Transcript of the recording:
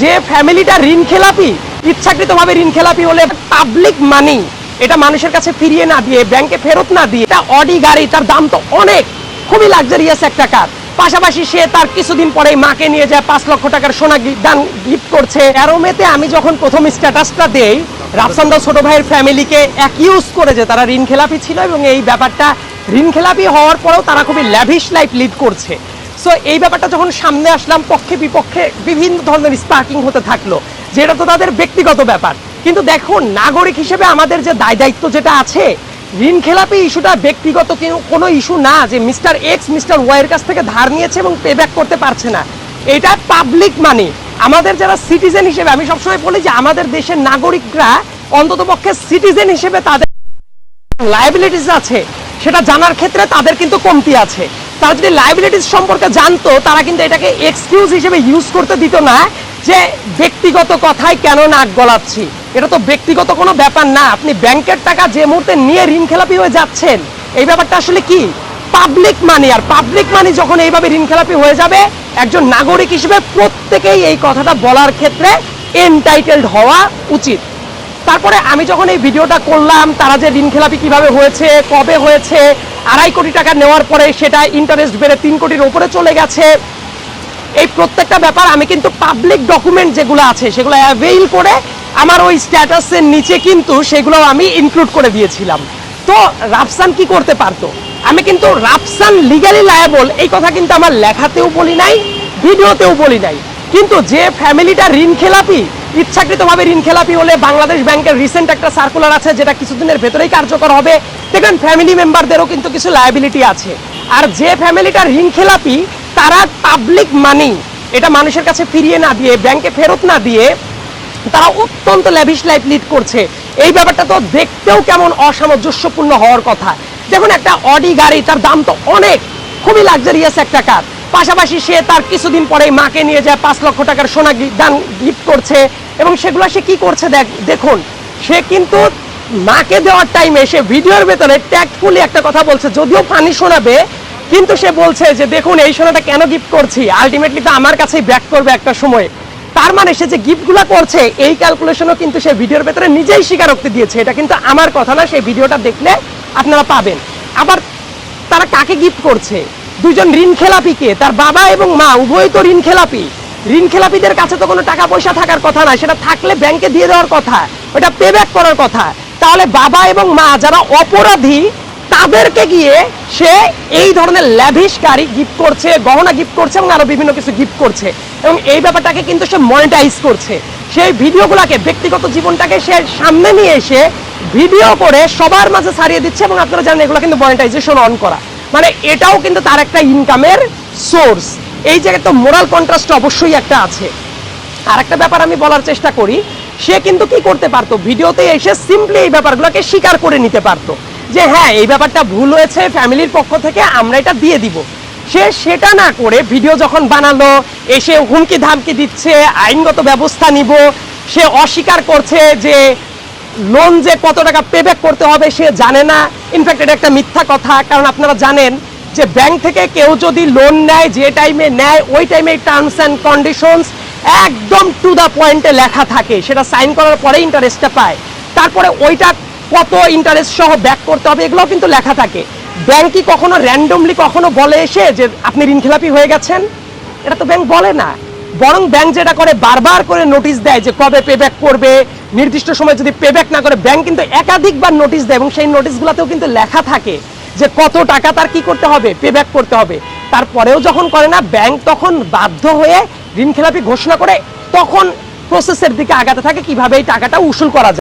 যে ফ্যামিলিটা ঋণ খেলাপি, ইচ্ছাকৃতভাবে ঋণ খেলাপি হলে পাবলিক মানি এটা মানুষের কাছে ফিরিয়ে না দিয়ে ব্যাংকে ফেরত না দিয়ে, এটা অডি গাড়ি, তার দাম তো অনেক, খুবই লাক্সারিয়াস একটা কার পাশাপাশি সে তার কিছুদিন পরে মাকে নিয়ে যায়, পাঁচ লক্ষ টাকার সোনা দান গিফট করছে। তেরো মেতে আমি যখন প্রথম স্ট্যাটাসটা দেই রাফসান্দা ছোট ভাইয়ের ফ্যামিলিকে অ্যাকিউজ করে যে তারা ঋণ খেলাপি ছিল এবং এই ব্যাপারটা, ঋণ খেলাপি হওয়ার পরেও তারা খুবই ল্যাভিশ লাইফ লিড করছে। সো এই ব্যাপারটা যখন সামনে আসলাম, পক্ষে বিপক্ষে বিভিন্ন ধরনের স্পার্কিং হতে থাকল, যেটা তো তাদের ব্যক্তিগত ব্যাপার। কিন্তু দেখুন, নাগরিক হিসেবে আমাদের যে দায় দায়িত্ব যেটা আছে, ঋণ খেলাপি ইস্যুটা ব্যক্তিগত কোনো ইস্যু না যে মিস্টার এক্স মিস্টার ওয়াইয়ের কাছ থেকে ধার নিয়েছে এবং পে ব্যাক করতে পারছে না। এটা পাবলিক মানি আমাদের যারা সিটিজেন হিসেবে, আমি সবসময় বলি যে আমাদের দেশের নাগরিকরা অন্তত পক্ষে সিটিজেন হিসেবে তাদের লাইবিলিটিস আছে। সেটা জানার ক্ষেত্রে তাদের কিন্তু কমতি আছে। তারা যদি লাইবিলিটিস সম্পর্কে জানতো, তারা কিন্তু এটাকে এক্সকিউজ হিসেবে ইউজ করতে দিত না যে ব্যক্তিগত কথায় কেন নাক গলাচ্ছি। এটা তো ব্যক্তিগত কোনো ব্যাপার না। আপনি ব্যাংকের টাকা যে মুহূর্তে নিয়ে ঋণ খেলাপি হয়ে যাচ্ছেন, এই ব্যাপারটা আসলে কি? পাবলিক মানি আর পাবলিক মানি যখন এইভাবে ঋণ খেলাপি হয়ে যাবে, একজন নাগরিক হিসেবে প্রত্যেকেই এই কথাটা বলার ক্ষেত্রে এনটাইটেলড হওয়া উচিত। তারপরে আমি যখন এই ভিডিওটা করলাম, তারা যে ঋণ খেলাপি কীভাবে হয়েছে, কবে হয়েছে আড়াই কোটি টাকা নেওয়ার পরে সেটা ইন্টারেস্ট বেড়ে তিন কোটির উপরে চলে গেছে। এই প্রত্যেকটা ব্যাপার আমি কিন্তু পাবলিক ডকুমেন্ট যেগুলো আছে, সেগুলো অ্যাভেইল করে আমার ওই স্ট্যাটাসের নিচে কিন্তু সেগুলো আমি ইনক্লুড করে দিয়েছিলাম। তো রাফসান কি করতে পারতো? আমি কিন্তু রাফসান লিগালি লায়াবল এই কথা কিন্তু আমার লেখাতেও বলি নাই, ভিডিওতেও বলি নাই। কিন্তু যে ফ্যামিলিটা ঋণ খেলাপি, ইচ্ছাকৃতভাবে ঋণ খেলাপি হলে বাংলাদেশ ব্যাংকের রিসেন্ট একটা সার্কুলার আছে যেটা কিছুদিনের ভেতরেই কার্যকর হবে। দেখবেন ফ্যামিলি মেম্বারদেরও কিন্তু কিছু লায়াবিলিটি আছে। আর যে ফ্যামিলিটা ঋণ খেলাপি, তারা পাবলিক মানি এটা মানুষের কাছে ফিরিয়ে না দিয়ে, ব্যাংকে ফেরত না দিয়ে, তারা অত্যন্ত ল্যাভিশ লাইফ লিড করছে। এই ব্যাপারটা তো দেখতেও কেমন অসামঞ্জস্যপূর্ণ হওয়ার কথা। দেখুন একটা অডি গাড়ি, তার দাম তো অনেক, খুবই লাক্সারিয়াস একটা কার পাশাপাশি সে তার কিছুদিন পরে মাকে নিয়ে যায়, পাঁচ লক্ষ টাকার সোনা দান গিফট করছে এবং সেগুলো সে কি করছে দেখ- দেখুন, সে কিন্তু মাকে দেওয়ার টাইমে সে ভিডিওর ভেতরে ট্যাক্টফুলি একটা কথা বলছে, যদিও পানি শোনাবে, কিন্তু সে বলছে যে, দেখুন, এই সোনাটা কেন গিফট করছি? আলটিমেটলি তো আমার কাছেই ব্যাক করবে একটা সময়। তার মানে সে যে গিফটগুলো করছে, এই ক্যালকুলেশনও কিন্তু সে ভিডিওর ভেতরে নিজেই স্বীকারোক্তি দিয়েছে। এটা কিন্তু আমার কথা না সেই ভিডিওটা দেখলে আপনারা পাবেন। আবার তারা কাকে গিফট করছে? দুজন ঋণ খেলাপিকে, তার বাবা এবং মা উভয় তো ঋণ খেলাপি। ঋণ খেলাপিদের কাছে তো কোনো টাকা পয়সা থাকার কথা না, সেটা থাকলে ব্যাংকে দিয়ে দেওয়ার কথা, ওটা পে ব্যাক করার কথা। তাহলে বাবা এবং মা যারা অপরাধী, তাদেরকে গিয়ে সে এই ধরনের ল্যাভিশ গাড়ি গিফট করছে, গহনা গিফট করছে এবং আরও বিভিন্ন কিছু গিফট করছে। এবং এই ব্যাপারটাকে কিন্তু সে মনিটাইজ করছে। সেই ভিডিওগুলোকে, ব্যক্তিগত জীবনটাকে সে সামনে নিয়ে এসে ভিডিও করে সবার মাঝে ছাড়িয়ে দিচ্ছে এবং আপনারা জানেন এগুলো কিন্তু মনিটাইজেশন অন করা। মানে এটাও কিন্তু তার একটা ইনকামের সোর্স এই জায়গায় তো মোরাল কন্ট্রাস্ট অবশ্যই একটা আছে। আর একটা ব্যাপার আমি বলার চেষ্টা করি, সে কিন্তু কি করতে পারতো? ভিডিওতে এসে সিম্পলি এই ব্যাপারগুলোকে স্বীকার করে নিতে পারতো যে হ্যাঁ এই ব্যাপারটা ভুল হয়েছে, ফ্যামিলির পক্ষ থেকে আমরা এটা দিয়ে দিব। সে সেটা না করে ভিডিও যখন বানালো, এসে হুমকি ধামকি দিচ্ছে, আইনগত ব্যবস্থা নিব, সে অস্বীকার করছে যে লোন যে কত টাকা পেব্যাক করতে হবে সে জানে না। ইনফ্যাক্ট এটা একটা মিথ্যা কথা, কারণ আপনারা জানেন যে ব্যাংক থেকে কেউ যদি লোন নেয়, যে টাইমে নেয়, ওই টাইমে টার্মস অ্যান্ড কন্ডিশনস একদম টু দ্য পয়েন্টে লেখা থাকে। সেটা সাইন করার পরে ইন্টারেস্টটা পায়। তারপরে ওইটা কত ইন্টারেস্ট সহ ব্যাক করতে হবে, এগুলোও কিন্তু লেখা থাকে। ব্যাংক কি কখনো র্যান্ডমলি কখনো বলে এসে যে আপনি ঋণখেলাপি হয়ে গেছেন? এটা তো ব্যাংক বলে না। বরং ব্যাংক যেটা করে বারবার করে নোটিশ দেয় যে কবে পেব্যাক করবে, নির্দিষ্ট সময় যদি পেব্যাক না করে ব্যাংক কিন্তু একাধিকবার নোটিশ দেয় এবং সেই নোটিশগুলোতেও কিন্তু লেখা থাকে যে কত টাকা তার কি করতে হবে পেব্যাক করতে হবে। তারপরেও যখন করে না ব্যাংক তখন বাধ্য হয়ে ঋণ খেলাপি ঘোষণা করে তখন প্রসেসের দিকে আগাতে থাকে কীভাবে এই টাকাটা উসুল করা যায়।